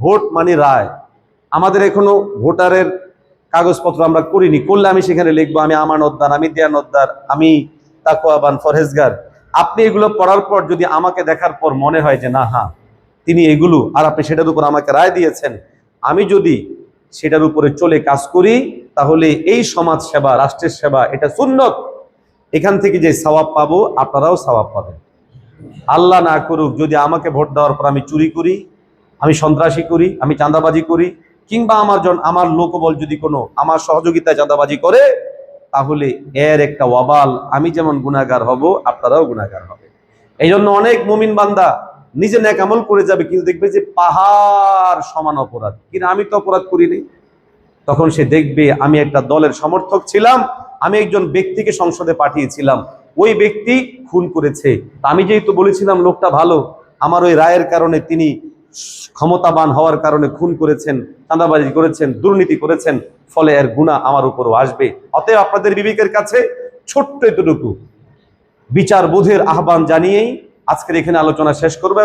Vote মানে রায়। আমাদের এখনও ভোটারের কাগজপত্র আমরা করিনি। করলে আমি সেখানে লিখব, আমি আমানতদার আমি দেয়ানতদার আমি তাকোয়াবান ফরহেজগার। আপনি এগুলো পড়ার পর যদি আমাকে দেখার পর মনে হয় যে না হ্যাঁ তিনি এগুলো আর আপনি সেটার উপর আমাকে রায় দিয়েছেন, আমি যদি সেটার উপরে চলে কাজ করি, তাহলে এই সমাজ সেবা, রাষ্ট্রের সেবা, এটা সুন্নত। এখান থেকে যে সওয়াব পাবো, আপনারাও সওয়াব পাবেন। আল্লাহ না করুক, যদি আমাকে ভোট দেওয়ার পর আমি চুরি করি আমি সন্ত্রাসী করি, আমি চাঁদাবাজি করি, কিংবা আমার জন, আমার লোকবল যদি কোনো আমার সহযোগিতায় চাঁদাবাজি করে, তাহলে এর একটা ওয়াবাল, আমি যেমন গুণাগার হব, আপনারাও গুণাগার হবে এই জন্য অনেক মুমিন বান্দা নিজে ন্যাক আমল করে যাবে, কিন্তু দেখবে যে পাহাড় সমান অপরাধ। কিন্তু আমি তো অপরাধ করিনি। তখন সে দেখবে, আমি একটা দলের সমর্থক ছিলাম, আমি একজন ব্যক্তিকে সংসদে পাঠিয়েছিলাম। ওই ব্যক্তি খুন করেছে। আমি যেহেতু বলেছিলাম, লোকটা ভালো। আমার ওই রায়ের কারণে তিনি ক্ষমতাবান হওয়ার কারণে খুন করেছেন, চাঁদাবাজি করেছেন, দুর্নীতি করেছেন, ফলে এর গুণা আমার উপরও আসবে। অতএব আপনাদের বিবেকের কাছে ছোট্ট এতটুকু। বিচার বোধের আহ্বান জানিয়েই আজকের এখানে আলোচনা শেষ করব